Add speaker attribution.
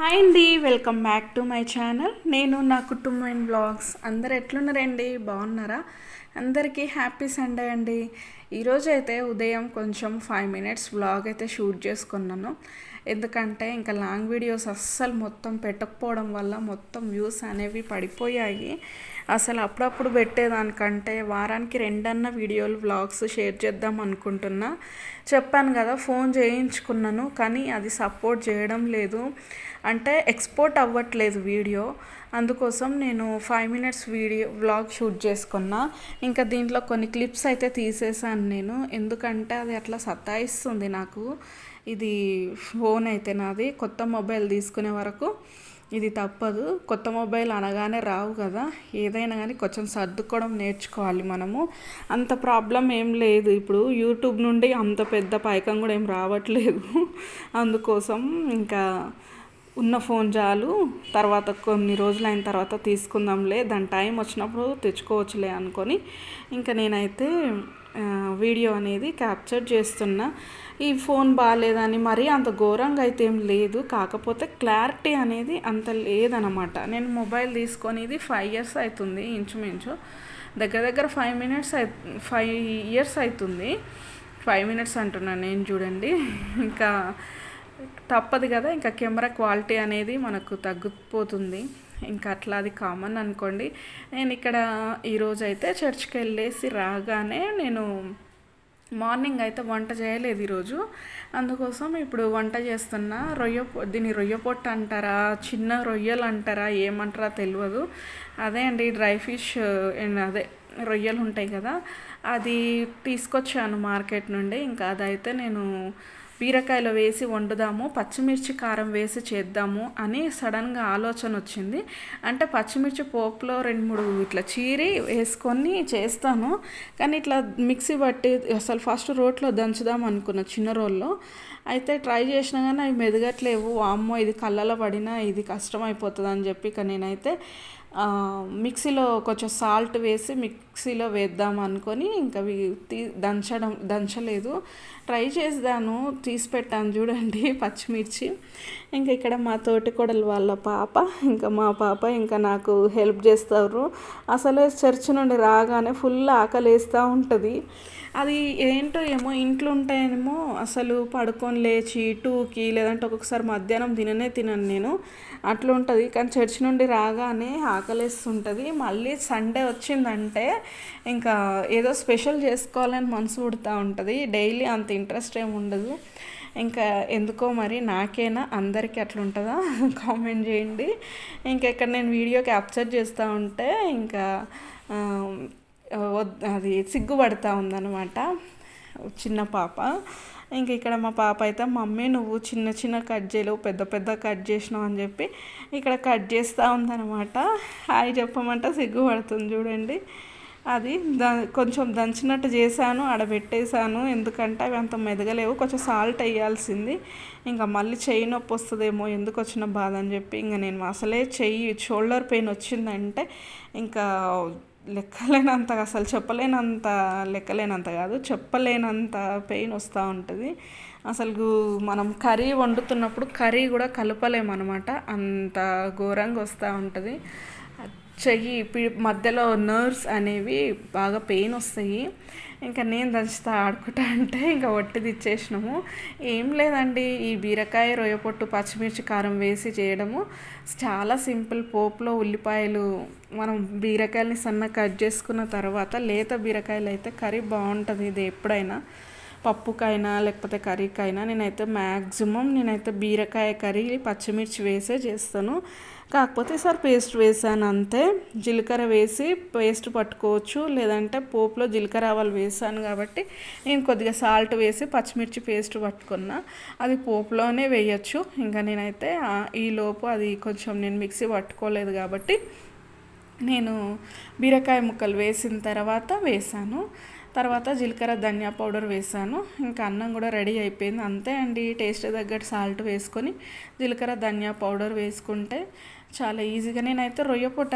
Speaker 1: Hi అండి welcome back to my channel. నేను నా కుటుంబం అండ్ బ్లాగ్స్. అందరు ఎట్లున్నారండి? బాగున్నారా? అందరికీ హ్యాపీ సండే అండి. ఈరోజు అయితే ఉదయం కొంచెం ఫైవ్ మినిట్స్ వ్లాగ్ అయితే షూట్ చేసుకున్నాను. ఎందుకంటే ఇంకా లాంగ్ వీడియోస్ అస్సలు మొత్తం పెట్టకపోవడం వల్ల మొత్తం వ్యూస్ అనేవి పడిపోయాయి. అసలు అప్పుడప్పుడు పెట్టేదానికంటే వారానికి రెండన్న వీడియోలు వ్లాగ్స్ షేర్ చేద్దాం అనుకుంటున్నా. చెప్పాను కదా ఫోన్ చేయించుకున్నాను కానీ అది సపోర్ట్ చేయడం లేదు. అంటే ఎక్స్పోర్ట్ అవ్వట్లేదు వీడియో అందుకోసం నేను five minutes video vlog shoot చేసుకున్నా. ఇంకా దీంట్లో కొన్ని క్లిప్స్ అయితే తీసేసాను నేను. ఎందుకంటే అది అట్లా సతాయిస్తుంది నాకు. ఇది ఫోన్ అయితే నాది. కొత్త మొబైల్ తీసుకునే వరకు ఇది తప్పదు. కొత్త మొబైల్ అనగానే రావు కదా. ఏదైనా కానీ కొంచెం సర్దుకోవడం నేర్చుకోవాలి మనము. అంత ప్రాబ్లం ఏం లేదు. ఇప్పుడు యూట్యూబ్ నుండి అంత పెద్ద పైకం కూడా ఏం రావట్లేదు. అందుకోసం ఇంకా ఉన్న ఫోన్ చాలు. తర్వాత కొన్ని రోజులు అయిన తర్వాత తీసుకుందాంలే. దాని టైం వచ్చినప్పుడు తెచ్చుకోవచ్చులే అనుకొని ఇంకా నేనైతే వీడియో అనేది క్యాప్చర్ చేస్తున్నా. ఈ ఫోన్ బాగాలేదని మరీ అంత ఘోరంగా అయితే ఏం లేదు. కాకపోతే క్లారిటీ అనేది అంత లేదనమాట. నేను మొబైల్ తీసుకొని ఇది ఫైవ్ ఇయర్స్ అవుతుంది ఇంచుమించు. దగ్గర దగ్గర ఫైవ్ మినిట్స్ అయి ఫైవ్ ఇయర్స్ అవుతుంది ఫైవ్ మినిట్స్ అంటున్నాను నేను చూడండి. ఇంకా తప్పదు కదా ఇంకా కెమెరా క్వాలిటీ అనేది మనకు తగ్గిపోతుంది. ఇంకా అట్లా అది కామన్ అనుకోండి. నేను ఇక్కడ ఈరోజు అయితే చర్చ్కి వెళ్ళేసి రాగానే నేను మార్నింగ్ అయితే వంట చేయలేదు ఈరోజు. అందుకోసం ఇప్పుడు వంట చేస్తున్నా. రొయ్య దీన్ని రొయ్య పొట్టు అంటారా చిన్న రొయ్యలు అంటారా ఏమంటారా తెలియదు అదే అండి డ్రై ఫిష్ అదే రొయ్యలు ఉంటాయి కదా అది తీసుకొచ్చాను మార్కెట్ నుండి. ఇంకా అదైతే నేను బీరకాయలో వేసి వండుదాము పచ్చిమిర్చి కారం వేసి చేద్దాము అని సడన్గా ఆలోచన వచ్చింది అంటే పచ్చిమిర్చి పోపులో రెండు మూడు ఇట్లా చీరి వేసుకొని చేస్తాను. కానీ ఇట్లా మిక్సీ బట్టి అసలు ఫస్ట్ రోట్లో దంచుదాం అనుకున్న చిన్న రోల్లో. అయితే ట్రై చేసినా కానీ అవి మెదగట్లేవు. అమ్మో ఇది కళ్ళలో పడినా ఇది కష్టం అయిపోతుంది అని చెప్పి ఇక నేనైతే మిక్సీలో కొంచెం సాల్ట్ వేసి మిక్సీలో వేద్దాం అనుకొని ఇంకా తీ దంచడం దంచలేదు. ట్రై చేసాను తీసి పెట్టాను చూడండి పచ్చిమిర్చి. ఇంకా ఇక్కడ మా తోటికొడలు వాళ్ళ పాప ఇంకా మా పాప ఇంకా నాకు హెల్ప్ చేస్తారు. అసలే చర్చ్ నుండి రాగానే ఫుల్ ఆకలి వేస్తూ ఉంటుంది. అది ఏంటో ఏమో ఇంట్లో ఉంటాయేమో అసలు పడుకొని లేచి టూకి లేదంటే ఒక్కొక్కసారి మధ్యాహ్నం తిననే తినను నేను. అట్లా ఉంటుంది. కానీ చర్చి నుండి రాగానే ఆకలిస్తుంటుంది. మళ్ళీ సండే వచ్చిందంటే ఇంకా ఏదో స్పెషల్ చేసుకోవాలని మనసు పుడుతూ ఉంటుంది. డైలీ అంత ఇంట్రెస్ట్ ఏమి ఉండదు. ఇంకా ఎందుకో మరి నాకేనా? అందరికీ అట్లుంటుందా కామెంట్ చేయండి. ఇంకా ఇక్కడ నేను వీడియో క్యాప్చర్ చేస్తూ ఉంటే ఇంకా అది సిగ్గుపడతా ఉందన్నమాట. చిన్న పాప. ఇంక ఇక్కడ మా పాప అయితే మమ్మీ నువ్వు చిన్న చిన్న కట్ చేయలేవు పెద్ద పెద్ద కట్ చేసినావు అని చెప్పి ఇక్కడ కట్ చేస్తూ ఉందన్నమాట. హాయ్ చెప్పమంటే సిగ్గుపడుతుంది చూడండి. అది ద కొంచెం దంచినట్టు చేశాను ఆడబెట్టేశాను. ఎందుకంటే అవి అంత మెదగలేవు కొంచెం సాల్ట్ వేయాల్సింది. ఇంకా మళ్ళీ చెయ్యి నొప్పి వస్తుందేమో ఎందుకు వచ్చిన బాధ అని చెప్పి ఇంకా నేను అసలే చెయ్యి షోల్డర్ పెయిన్ వచ్చిందంటే ఇంకా లెక్కలేనంత అసలు చెప్పలేనంత లెక్కలేనంత కాదు చెప్పలేనంత పెయిన్ వస్తూ ఉంటుంది. అసలు మనం కర్రీ వండుతున్నప్పుడు కర్రీ కూడా కలపలేమన్నమాట అంత ఘోరంగా వస్తూ ఉంటుంది. చెయ్యి మధ్యలో నర్వ్స్ అనేవి బాగా పెయిన్ వస్తాయి. ఇంకా నేను దంచుతా ఆడుకుంటా అంటే ఇంకా ఒట్టిది ఇచ్చేసినాము ఏం లేదండి ఈ బీరకాయ రొయ్యపొట్టు పచ్చిమిర్చి కారం వేసి చేయడము. చాలా సింపుల్ పోపులో ఉల్లిపాయలు మనం బీరకాయలని సన్న కట్ చేసుకున్న తర్వాత లేత బీరకాయలు అయితే కర్రీ బాగుంటుంది ఇది ఎప్పుడైనా. పప్పుకైనా లేకపోతే కర్రీకైనా నేనైతే మ్యాక్సిమం నేనైతే బీరకాయ కర్రీ పచ్చిమిర్చి వేసే చేస్తాను. కాకపోతే సార్ పేస్ట్ వేసాను అంతే. జీలకర్ర వేసి పేస్ట్ పట్టుకోవచ్చు. లేదంటే పోపులో జీలకర్ర ఆవాలు వేసాను కాబట్టి నేను కొద్దిగా సాల్ట్ వేసి పచ్చిమిర్చి పేస్ట్ పట్టుకున్నా. అది పోపులోనే వేయచ్చు. ఇంకా నేనైతే ఈ లోపు అది కొంచెం నేను మిక్సీ పట్టుకోలేదు కాబట్టి నేను బీరకాయ ముక్కలు వేసిన తర్వాత వేసాను. తర్వాత జీలకర్ర ధనియా పౌడర్ వేసాను. ఇంకా అన్నం కూడా రెడీ అయిపోయింది. అంతే అండి. టేస్ట్ తగ్గట్టు సాల్ట్ వేసుకొని జీలకర్ర ధనియా పౌడర్ వేసుకుంటే చాలా ఈజీగా. నేనైతే రొయ్య పొట్ట